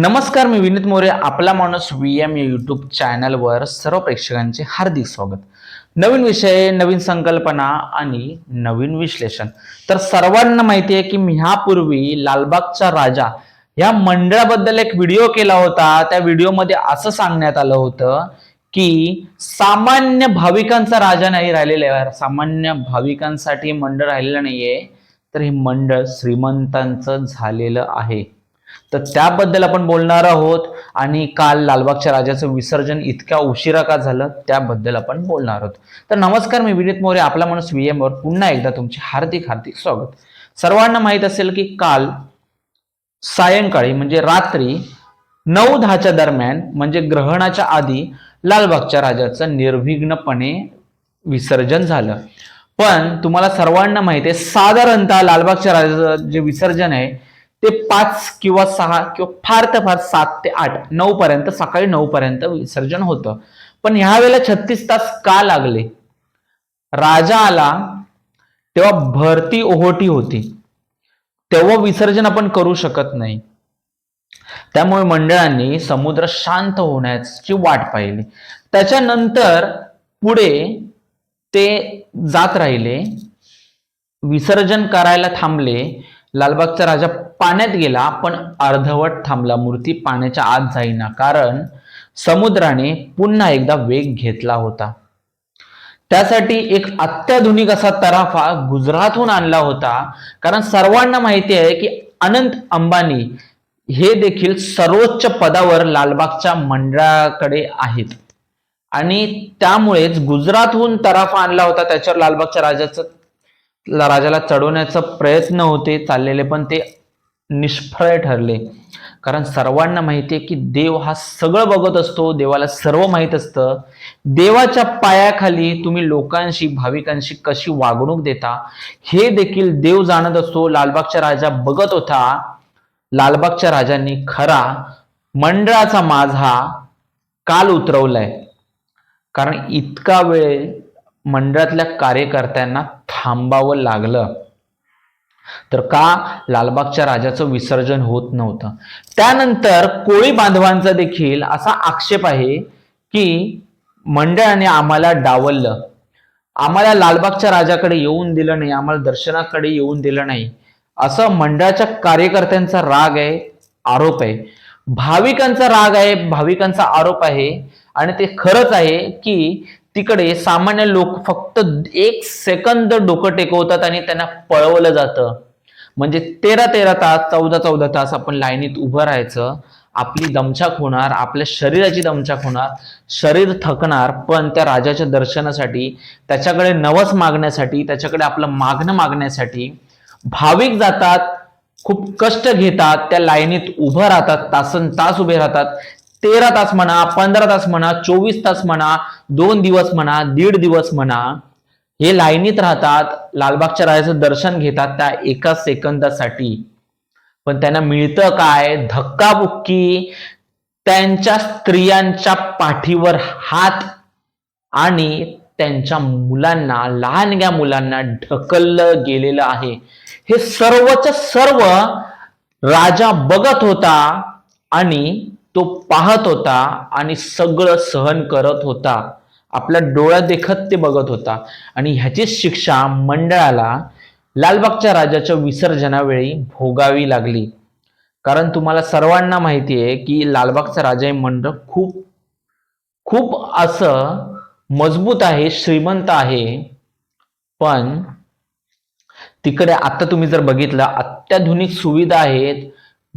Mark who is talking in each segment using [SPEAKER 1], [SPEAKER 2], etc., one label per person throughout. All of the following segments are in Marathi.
[SPEAKER 1] नमस्कार मी विनीत मोरे. आपला माणूस व्ही एम या यूट्यूब चॅनलवर सर्व प्रेक्षकांचे हार्दिक स्वागत. नवीन विषय नवीन संकल्पना आणि नवीन विश्लेषण. तर सर्वांना माहिती आहे की मी ह्यापूर्वी लालबागचा राजा या मंडळाबद्दल एक व्हिडिओ केला होता. त्या व्हिडिओमध्ये असं सांगण्यात आलं होतं की सामान्य भाविकांचा राजा नाही राहिलेला आहे. सामान्य भाविकांसाठी मंडळ राहिलेलं नाहीये. तर हे मंडळ श्रीमंतांचं झालेलं आहे. तर त्याबद्दल आपण बोलणार आहोत. आणि काल लालबागच्या राजाचं विसर्जन इतक्या उशिरा का झालं त्याबद्दल आपण बोलणार आहोत. तर नमस्कार मी विनीत मोरे आपला माणूस व्ही वर पुन्हा एकदा तुमचे हार्दिक हार्दिक स्वागत. सर्वांना माहीत असेल की काल सायंकाळी म्हणजे रात्री नऊ दहाच्या दरम्यान म्हणजे ग्रहणाच्या आधी लालबागच्या राजाचं निर्विघ्नपणे विसर्जन झालं. पण तुम्हाला सर्वांना माहिती आहे साधारणतः लालबागच्या राजाचं जे विसर्जन आहे ते पाच किंवा सहा किंवा फार तर फार सात ते आठ नऊ पर्यंत सकाळी नऊ पर्यंत विसर्जन होतं. पण ह्या वेळेला छत्तीस तास का लागले? राजा आला तेव्हा भरती ओहोटी होती. तेव्हा विसर्जन आपण करू शकत नाही. त्यामुळे मंडळांनी समुद्र शांत होण्याची वाट पाहिली. त्याच्यानंतर पुढे ते जात राहिले. विसर्जन करायला थांबले. लालबागचा राजा पाण्यात गेला पण अर्धवट थांबला. मूर्ती पाण्याच्या आत जाईना. कारण समुद्राने पुन्हा एकदा वेग घेतला होता. त्यासाठी एक अत्याधुनिक असा तराफा गुजरातहून आणला होता. कारण सर्वांना माहिती आहे की अनंत अंबानी हे देखील सर्वोच्च पदावर लालबागच्या मंडळाकडे आहेत. आणि त्यामुळेच गुजरातहून तराफा आणला होता. त्याच्यावर लालबागच्या राजाचं राजाला चढवण्याचा प्रयत्न होते चाललेले. पण ते निष्फळ ठरले. कारण सर्वांना माहिती आहे की देव हा सगळं बघत असतो देवाला सर्व माहीत असतं. देवाच्या पायाखाली तुम्ही लोकांशी भाविकांशी कशी वागणूक देता हे देखील देव जाणत असतो. लालबागचा राजा बघत होता. लालबागच्या राजांनी खरा मंडळाचा माझा काल उतरवलाय. कारण इतका वेळ मंडळातल्या कार्यकर्त्यांना थांबावं लागलं. तर का लालबागच्या राजाचं विसर्जन होत नव्हतं? त्यानंतर कोळी बांधवांचा देखील असा आक्षेप आहे की मंडळाने आम्हाला डावललं. आम्हाला लालबागच्या राजाकडे येऊन दिलं नाही आम्हाला दर्शनाकडे येऊन दिलं नाही. असं मंडळाच्या कार्यकर्त्यांचा राग आहे आरोप आहे. भाविकांचा राग आहे भाविकांचा आरोप आहे आणि ते खरंच आहे की तिकडे सामान्य लोक फक्त एक सेकंद डोकं टेकवतात आणि त्यांना पळवलं जातं. म्हणजे तेरा तेरा तास चौदा चौदा तास आपण लाईनीत उभं राहायचं. आपली दमछाक होणार आपल्या शरीराची दमछाक होणार शरीर थकणार पण त्या राजाच्या दर्शनासाठी त्याच्याकडे नवस मागण्यासाठी त्याच्याकडे आपलं मागणं मागण्यासाठी भाविक जातात खूप कष्ट घेतात त्या लाईनीत उभं राहतात तासन तास उभे राहतात. तेरा तास म्हणा पंधरा तास म्हणा चोवीस तास म्हणा दोन दिवस म्हणा दीड दिवस म्हणा हे लाईनीत राहतात लालबागच्या राजाचं दर्शन घेतात त्या एका सेकंदासाठी. पण त्यांना मिळतं काय? धक्काबुक्की त्यांच्या स्त्रियांच्या पाठीवर हात आणि त्यांच्या मुलांना लहानग्या मुलांना ढकललं गेलेलं आहे. हे सर्वच सर्व राजा बघत होता आणि तो पाहत होता आणि सगळं सहन करत होता. आपल्या डोळ्या देखत ते बघत होता. आणि ह्याचीच शिक्षा मंडळाला लालबागच्या राजाच्या विसर्जनावेळी भोगावी लागली. कारण तुम्हाला सर्वांना माहिती आहे की लालबागचा राजा हे मंडळ खूप खूप असं मजबूत आहे श्रीमंत आहे. पण तिकडे आता तुम्ही जर बघितलं अत्याधुनिक सुविधा आहेत.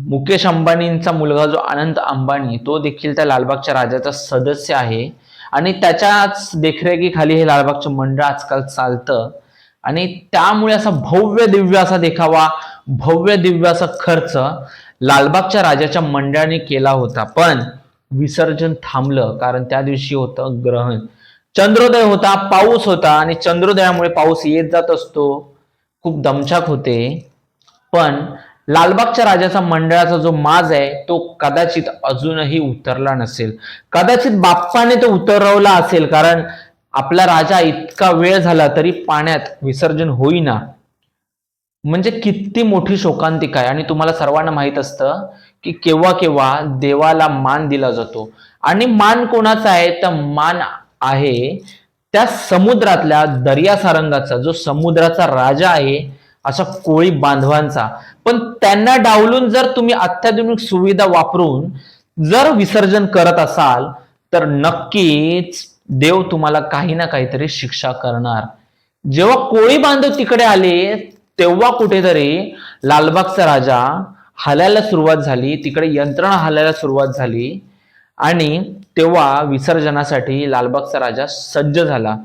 [SPEAKER 1] मुकेश अंबानींचा मुलगा जो अनंत अंबानी तो देखील त्या लालबागच्या राजाचा सदस्य आहे. आणि त्याच्याच देखरेखीखाली हे लालबागचं मंडळ आजकाल चालतं. आणि त्यामुळे असा भव्य दिव्य असा देखावा भव्य दिव्य असा खर्च लालबागच्या राजाच्या मंडळाने केला होता. पण विसर्जन थांबलं कारण त्या दिवशी होतं ग्रहण. चंद्रोदय होता पाऊस होता आणि चंद्रोदयामुळे पाऊस येत जात असतो. खूप दमछाक होते. पण लालबागच्या राजाचा मंडळाचा जो माज आहे तो कदाचित अजूनही उतरला नसेल. कदाचित बाप्पाने तो उतरवला असेल कारण आपला राजा इतका वेळ झाला तरी पाण्यात विसर्जन होईना. म्हणजे किती मोठी शोकांतिका आहे. आणि तुम्हाला सर्वांना माहीत असतं की केव्हा केव्हा देवाला मान दिला जातो. आणि मान कोणाचा आहे? तर मान आहे त्या समुद्रातल्या दर्या सारंगाचा जो समुद्राचा राजा आहे अशा कोळी बांधवांचा. पण त्यांना डावलून जर तुम्ही अत्याधुनिक सुविधा वापरून जर विसर्जन करत असाल तर नक्कीच देव तुम्हाला काही ना काहीतरी शिक्षा करणार. जेव्हा कोळी बांधव तिकडे आले तेव्हा कुठेतरी लालबागचा राजा हलायला सुरुवात झाली तिकडे यंत्रणा हलायला सुरुवात झाली आणि तेव्हा विसर्जनासाठी लालबागचा राजा सज्ज झाला.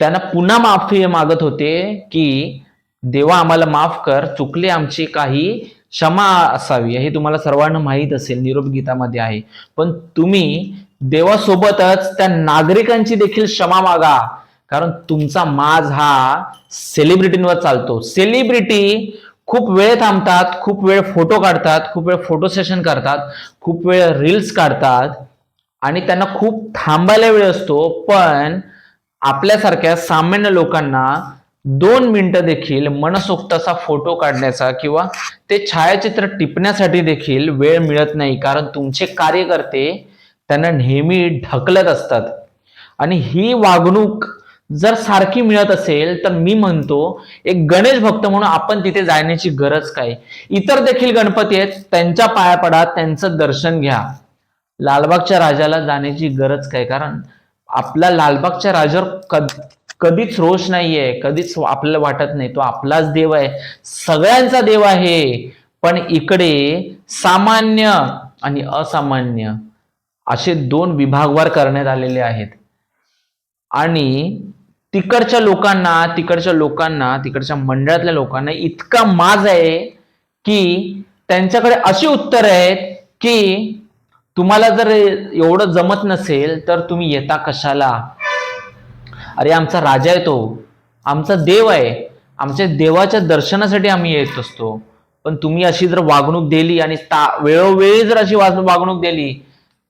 [SPEAKER 1] त्यांना पुन्हा माफी मागत होते की देवा आम्हाला माफ कर चुकली आमची काही क्षमा असावी. हे तुम्हाला सर्वांना माहीत असेल निरोप गीतामध्ये आहे. पण तुम्ही देवासोबतच त्या नागरिकांची देखील क्षमा मागा. कारण तुमचा माज हा सेलिब्रिटींवर चालतो. सेलिब्रिटी खूप वेळ थांबतात खूप वेळ फोटो काढतात खूप वेळ फोटो सेशन करतात खूप वेळ रील्स काढतात आणि त्यांना खूप थांबायला वेळ असतो. पण आपल्यासारख्या सामान्य लोकांना दोन मिनिटं देखील मनसोक्तचा फोटो काढण्याचा किंवा ते छायाचित्र टिपण्यासाठी देखील वेळ मिळत नाही कारण तुमचे कार्यकर्ते त्यांना नेहमी ढकलत असतात. आणि ही वागणूक जर सारखी मिळत असेल तर मी म्हणतो एक गणेश भक्त म्हणून आपण तिथे जाण्याची गरज काय? इतर देखील गणपती आहेत त्यांच्या पाया पडा त्यांचं दर्शन घ्या. लालबागच्या राजाला जाण्याची गरज काय? कारण आपला लालबागच्या राजावर कद कधीच रोष नाहीये कधीच आपल्याला वाटत नाही. तो आपलाच देव आहे. सगळ्यांचा देव आहे. पण इकडे सामान्य आणि असामान्य असे दोन विभागवार करण्यात आलेले आहेत. आणि तिकडच्या लोकांना तिकडच्या लोकांना तिकडच्या मंडळातल्या लोकांना इतका माज आहे की त्यांच्याकडे अशी उत्तर आहेत की तुम्हाला जर एवढं जमत नसेल तर तुम्ही येता कशाला? अरे आमचा राजा आहे तो. आमचा देव आहे. आमच्या देवाच्या दर्शनासाठी आम्ही येत असतो. पण तुम्ही अशी जर वागणूक दिली आणि ता- वेळोवेळी जर अशी वागणूक दिली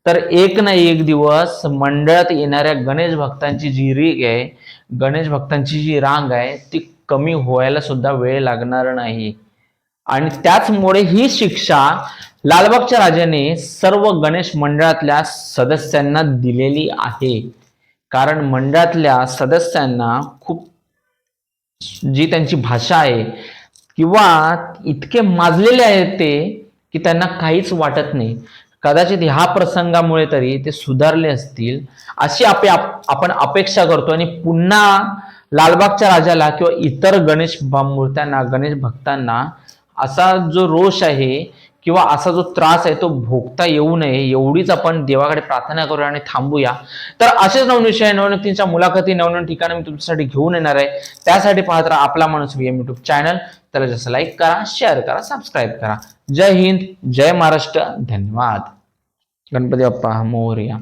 [SPEAKER 1] तर एक ना एक दिवस मंडळात येणाऱ्या गणेश भक्तांची जी रीग आहे गणेश भक्तांची जी रांग आहे ती कमी व्हायला सुद्धा वेळ लागणार नाही. आणि त्याचमुळे ही शिक्षा लालबागच्या राजाने सर्व गणेश मंडळातल्या सदस्यांना दिलेली आहे. कारण मंडळातल्या सदस्यांना खूप जी त्यांची भाषा आहे किंवा इतके माजलेले आहेत ते की त्यांना काहीच वाटत नाही. कदाचित ह्या प्रसंगामुळे तरी ते सुधारले असतील अशी आपे आप- आपण अपेक्षा करतो. आणि पुन्हा लालबागच्या राजाला किंवा इतर गणेश मूर्त्यांना गणेश भक्तांना असा जो रोष आहे किंवा असा जो त्रास आहे तो भोगता येऊ नये एवढीच आपण देवाकडे प्रार्थना करूया आणि थांबूया. तर असेच नवीन विषय मुलाखती नवनवीन ठिकाणी मी तुमच्यासाठी घेऊन येणार आहे. त्यासाठी पाहत राहा आपला माणूस व्ही एम युट्यूब चॅनल त्याला जसं लाईक करा शेअर करा सबस्क्राईब करा. जय हिंद जय महाराष्ट्र. धन्यवाद. गणपती बाप्पा मोरया.